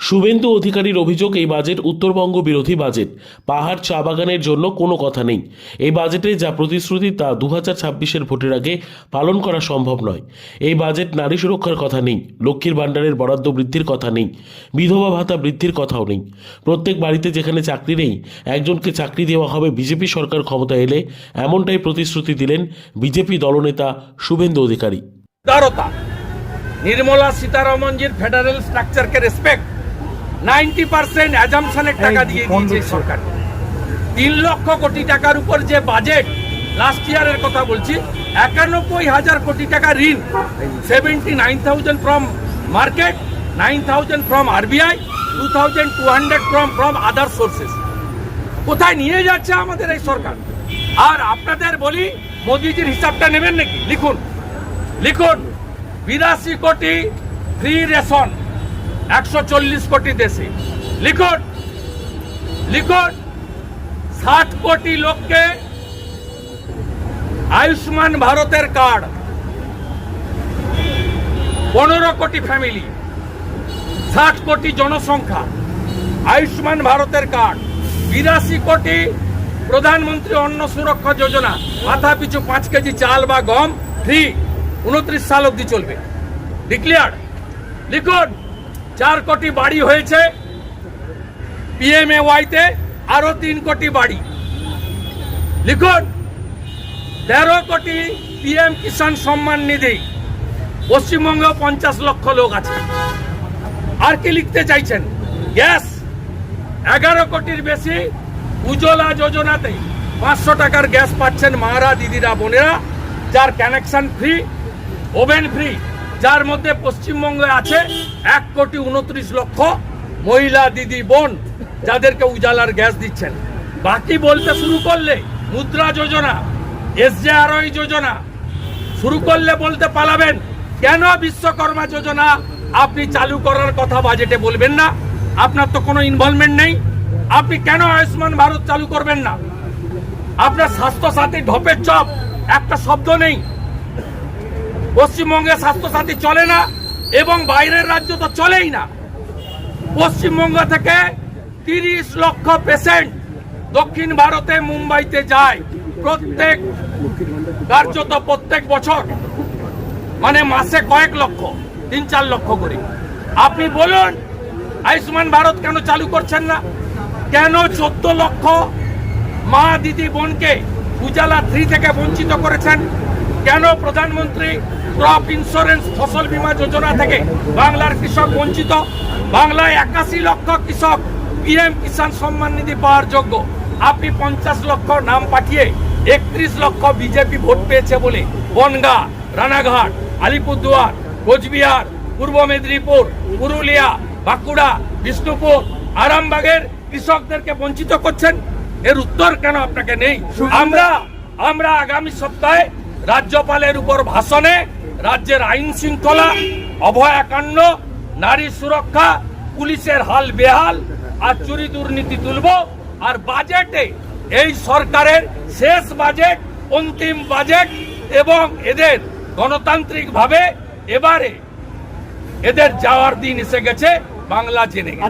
শুভেন্দু অধিকারীর অভিযোগ, এই বাজেট উত্তরবঙ্গ বিরোধী বাজেট। পাহাড় চা বাগানের জন্য কোনো কথা নেই। এই বাজেটে যা প্রতিশ্রুতি তা দু হাজার ছাব্বিশের ভোটের আগে পালন করা সম্ভব নয়। এই বাজেট নারী সুরক্ষার কথা নেই, লক্ষ্মীর ভাণ্ডারের বরাদ্দ বৃদ্ধির কথা নেই, বিধবা ভাতা বৃদ্ধির কথাও নেই। প্রত্যেক বাড়িতে যেখানে চাকরি নেই, একজনকে চাকরি দেওয়া হবে বিজেপি সরকার ক্ষমতা এলে এমনটাই প্রতিশ্রুতি দিলেন বিজেপি দলনেতা শুভেন্দু অধিকারী। নির্মলা সীতারামনজির ফেডারেল স্ট্রাকচারকে রেসপেক্ট নাইনটি পার্সেন্ট অ্যাজামশনের টাকা দিয়ে দিয়েছে সরকার। তিন লক্ষ কোটি টাকার উপর যে বাজেট লাস্ট ইয়ারের কথা বলছি একানব্বই হাজার কোটি টাকা ঋণ seventy nine thousand from market nine thousand from RBI two thousand two hundred from from other sources কোথায় নিয়ে যাচ্ছে আমাদের এই সরকার? আর আপনাদের বলি মোদিজির হিসাবটা নেবেন নাকি? লিখুন। লিখুন বিরাশি কোটি ফ্রি রেশন একশো চল্লিশ কোটি দেশে। লিখুন। লিখুন। ষাট কোটি লোককে আয়ুষ্মান ভারতের কার্ড। পনেরো কোটি ফ্যামিলি। ষাট কোটি জনসংখ্যা। আয়ুষ্মান ভারতের কার্ড। বিরাশি কোটি প্রধানমন্ত্রী অন্ন সুরক্ষা যোজনা। মাথা পিছু পাঁচ কেজি চাল বা গম ফ্রি উনত্রিশ সাল অবধি চলবে। ডিক্লেয়ার লিখুন। চার কোটি বাড়ি হয়েছে পিএমএ ওয়াইতে আরও তিন কোটি বাড়ি। লিখুন, তেরো কোটি পিএম কিষাণ সম্মান নিধি, পশ্চিমবঙ্গে পঞ্চাশ লক্ষ লোক আছে। আর কি লিখতে চাইছেন? গ্যাস, এগারো কোটির বেশি উজ্জ্বলা যোজনাতে পাঁচশো টাকার গ্যাস পাচ্ছেন মারা দিদিরা বোনেরা, যার কানেকশন ফ্রি ওভেন ফ্রি যার মধ্যে পশ্চিমবঙ্গে আছে এক কোটি উনত্রিশ লক্ষ মহিলা, দিদি, বোন যাদেরকে উজালার গ্যাস দিচ্ছেন। বাকি বলতে শুরু করলে মুদ্রা যোজনা এসজেআরআই যোজনা, শুরু করলে বলতে পালাবেন, কেন বিশ্বকর্মা যোজনা আপনি চালু করার কথা বাজেটে বলবেন না? আপনার তো কোনো ইনভলভমেন্ট নেই। আপনি কেন আয়ুষ্মান ভারত চালু করবেন না? আপনার স্বাস্থ্য সাথী ঢপের চপ, একটা শব্দ নেই। পশ্চিমবঙ্গে স্বাস্থ্য সাথী চলে না এবং বাইরের রাজ্য তো চলেই না। পশ্চিমবঙ্গ থেকে তিরিশ লক্ষ পেশেন্ট দক্ষিণ ভারতে মুম্বাইতে যায়। প্রত্যেক কার্যত প্রত্যেক বছর মানে মাসে কয়েক লক্ষ, তিন চার লক্ষ করে। আপনি বলুন, আয়ুষ্মান ভারত কেন চালু করছেন না? কেন চোদ্দ লক্ষ মা দিদি বোনকে উজালা থ্রি থেকে বঞ্চিত করেছেন? কেন প্রধানমন্ত্রী ক্রপ ইন্স্যুরেন্স ফসল বীমা যোজনা থেকে বাংলার কৃষক বঞ্চিত? বাংলায় একাশি লক্ষ কৃষক পিএম কিষাণ সম্মান নিধি পাওয়ার যোগ্য। আপনি পঞ্চাশ লক্ষ নাম পাঠিয়ে একত্রিশ লক্ষ বিজেপি ভোট পেয়েছে বলে বনগা রানাঘাট আলিপুরদুয়ার কোচবিহার পূর্ব মেদিনীপুর পুরুলিয়া বাঁকুড়া বিষ্ণুপুর আরামবাগের কৃষকদেরকে বঞ্চিত করছেন। এর উত্তর কেন আপনাকে নেই? আমরা আমরা আগামী সপ্তাহে রাজ্যপালের উপর ভাষণে রাজ্যের আইন শৃঙ্খলা, অভয়াকাণ্ড, নারী সুরক্ষা, পুলিশের হাল বেহাল, আর চুরি দুর্নীতি তুলব, আর বাজেটে এই সরকারের শেষ বাজেট, অন্তিম বাজেট এবং এদের গণতান্ত্রিকভাবে এবারে এদের যাওয়ার দিন এসে গেছে, বাংলা জেনে গেছে।